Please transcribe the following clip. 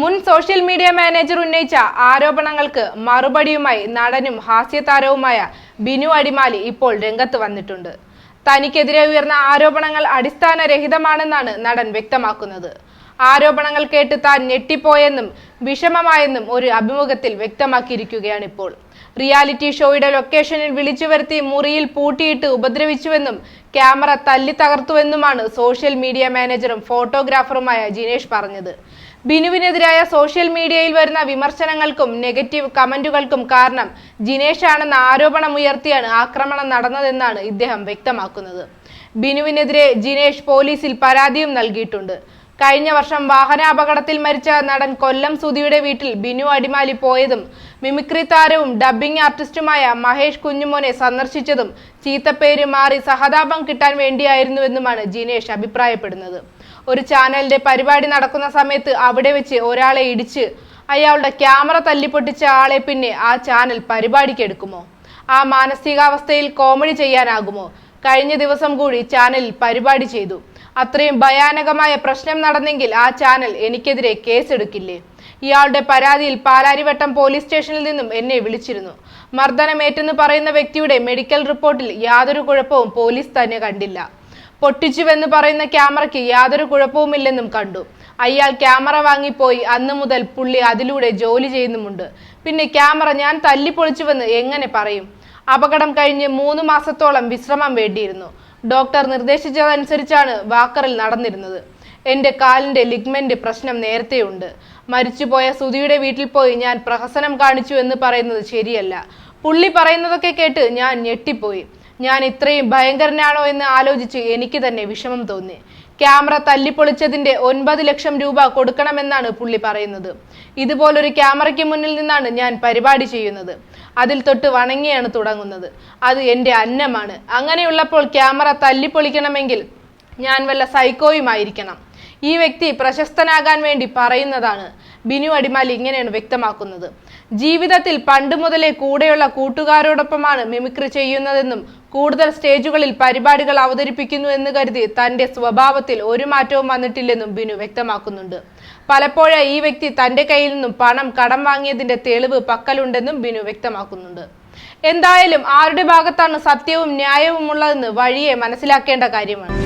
മുൻ social media manager ഉന്നയിച്ച ആരോപണങ്ങൾക്ക് മറുപടിയുമായി നടനും ഹാസ്യതാരവുമായ ബിനു അടിമാലി ഇപ്പോൾ രംഗത്ത് വന്നിട്ടുണ്ട്. തനിക്കെതിരെ ഉയർന്ന ആരോപണങ്ങൾ അടിസ്ഥാനരഹിതമാണെന്നാണ് നടൻ വ്യക്തമാക്കുന്നത്. ആരോപണങ്ങൾ കേട്ട് താൻ ഞെട്ടിപ്പോയെന്നും വിഷമമായെന്നും ഒരു അഭിമുഖത്തിൽ വ്യക്തമാക്കിയിരിക്കുകയാണ് ഇപ്പോൾ റിയാലിറ്റി ഷോയുടെ ലൊക്കേഷനിൽ വിളിച്ചു വരുത്തി മുറിയിൽ പൂട്ടിയിട്ട് ഉപദ്രവിച്ചുവെന്നും ക്യാമറ തല്ലി തകർത്തുവെന്നുമാണ് സോഷ്യൽ മീഡിയ മാനേജറും ഫോട്ടോഗ്രാഫറുമായ ജിനേഷ് പറഞ്ഞത്. ബിനുവിനെതിരായ സോഷ്യൽ മീഡിയയിൽ വരുന്ന വിമർശനങ്ങൾക്കും നെഗറ്റീവ് കമന്റുകൾക്കും കാരണം ജിനേഷ് ആണെന്ന ആരോപണമുയർത്തിയാണ് ആക്രമണം നടന്നതെന്നാണ് ഇദ്ദേഹം വ്യക്തമാക്കുന്നത്. ബിനുവിനെതിരെ ജിനേഷ് പോലീസിൽ പരാതിയും നൽകിയിട്ടുണ്ട്. കഴിഞ്ഞ വർഷം വാഹനാപകടത്തിൽ മരിച്ച നടൻ കൊല്ലം സുധിയുടെ വീട്ടിൽ ബിനു അടിമാലി പോയതും മിമിക്രി താരവും ഡബ്ബിംഗ് ആർട്ടിസ്റ്റുമായ മഹേഷ് കുഞ്ഞുമോനെ സന്ദർശിച്ചതും ചീത്തപ്പേര് മാറി സഹതാപം കിട്ടാൻ വേണ്ടിയായിരുന്നുവെന്നുമാണ് ജിനേഷ് അഭിപ്രായപ്പെടുന്നത്. ഒരു ചാനലിന്റെ പരിപാടി നടക്കുന്ന സമയത്ത് അവിടെ വെച്ച് ഒരാളെ ഇടിച്ച് അയാളുടെ ക്യാമറ തല്ലിപ്പൊട്ടിച്ച ആളെ പിന്നെ ആ ചാനൽ പരിപാടിക്കെടുക്കുമോ ആ മാനസികാവസ്ഥയിൽ കോമഡി ചെയ്യാനാകുമോ? കഴിഞ്ഞ ദിവസം കൂടി ചാനലിൽ പരിപാടി ചെയ്തു. അത്രയും ഭയാനകമായ പ്രശ്നം നടന്നെങ്കിൽ ആ ചാനൽ എനിക്കെതിരെ കേസെടുക്കില്ലേ? ഇയാളുടെ പരാതിയിൽ പാലാരിവട്ടം പോലീസ് സ്റ്റേഷനിൽ നിന്നും എന്നെ വിളിച്ചിരുന്നു. മർദ്ദനമേറ്റെന്ന് പറയുന്ന വ്യക്തിയുടെ മെഡിക്കൽ റിപ്പോർട്ടിൽ യാതൊരു കുഴപ്പവും പോലീസ് തന്നെ കണ്ടില്ല. പൊട്ടിച്ചുവെന്ന് പറയുന്ന ക്യാമറയ്ക്ക് യാതൊരു കുഴപ്പവുമില്ലെന്നും കണ്ടു. അയാൾ ക്യാമറ വാങ്ങിപ്പോയി അന്ന് മുതൽ പുള്ളി അതിലൂടെ ജോലി ചെയ്യുന്നുമുണ്ട്. പിന്നെ ക്യാമറ ഞാൻ തല്ലിപ്പൊളിച്ചുവെന്ന് എങ്ങനെ പറയും? അപകടം കഴിഞ്ഞ് മൂന്ന് മാസത്തോളം വിശ്രമം വേണ്ടിയിരുന്നു. ഡോക്ടർ നിർദ്ദേശിച്ചതനുസരിച്ചാണ് വാക്കറിൽ നടന്നിരുന്നത്. എന്റെ കാലിന്റെ ലിഗ്മെന്റ് പ്രശ്നം നേരത്തെയുണ്ട്. മരിച്ചുപോയ സുധിയുടെ വീട്ടിൽ പോയി ഞാൻ പ്രഹസനം കാണിച്ചു എന്ന് പറയുന്നത് ശരിയല്ല. പുള്ളി പറയുന്നതൊക്കെ കേട്ട് ഞാൻ ഞെട്ടിപ്പോയി. ഞാൻ ഇത്രയും ഭയങ്കരനാണോ എന്ന് ആലോചിച്ച് എനിക്ക് തന്നെ വിഷമം തോന്നി. ക്യാമറ തല്ലിപ്പൊളിച്ചതിന്റെ ഒൻപത് ലക്ഷം രൂപ കൊടുക്കണമെന്നാണ് പുള്ളി പറയുന്നത്. ഇതുപോലൊരു ക്യാമറയ്ക്ക് മുന്നിൽ നിന്നാണ് ഞാൻ പരിപാടി ചെയ്യുന്നത്. അതിൽ തൊട്ട് വണങ്ങിയാണ് തുടങ്ങുന്നത്. അത് എന്റെ അന്നമാണ്. അങ്ങനെയുള്ളപ്പോൾ ക്യാമറ തല്ലിപ്പൊളിക്കണമെങ്കിൽ ഞാൻ വല്ല സൈക്കോയുമായിരിക്കണം. ഈ വ്യക്തി പ്രശസ്തനാകാൻ വേണ്ടി പറയുന്നതാണ്. ബിനു അടിമാലി ഇങ്ങനെയാണ് വ്യക്തമാക്കുന്നത്. ജീവിതത്തിൽ പണ്ട് മുതലേ കൂടെയുള്ള കൂട്ടുകാരോടൊപ്പമാണ് മിമിക്രി ചെയ്യുന്നതെന്നും കൂടുതൽ സ്റ്റേജുകളിൽ പരിപാടികൾ അവതരിപ്പിക്കുന്നു എന്ന് കരുതി തന്റെ സ്വഭാവത്തിൽ ഒരു മാറ്റവും വന്നിട്ടില്ലെന്നും ബിനു വ്യക്തമാക്കുന്നുണ്ട്. പലപ്പോഴും ഈ വ്യക്തി തന്റെ കയ്യിൽ നിന്നും പണം കടം വാങ്ങിയതിന്റെ തെളിവ് പക്കലുണ്ടെന്നും ബിനു വ്യക്തമാക്കുന്നുണ്ട്. എന്തായാലും ആരുടെ ഭാഗത്താണ് സത്യവും ന്യായവും ഉള്ളതെന്ന് വഴിയെ മനസ്സിലാക്കേണ്ട കാര്യമാണ്.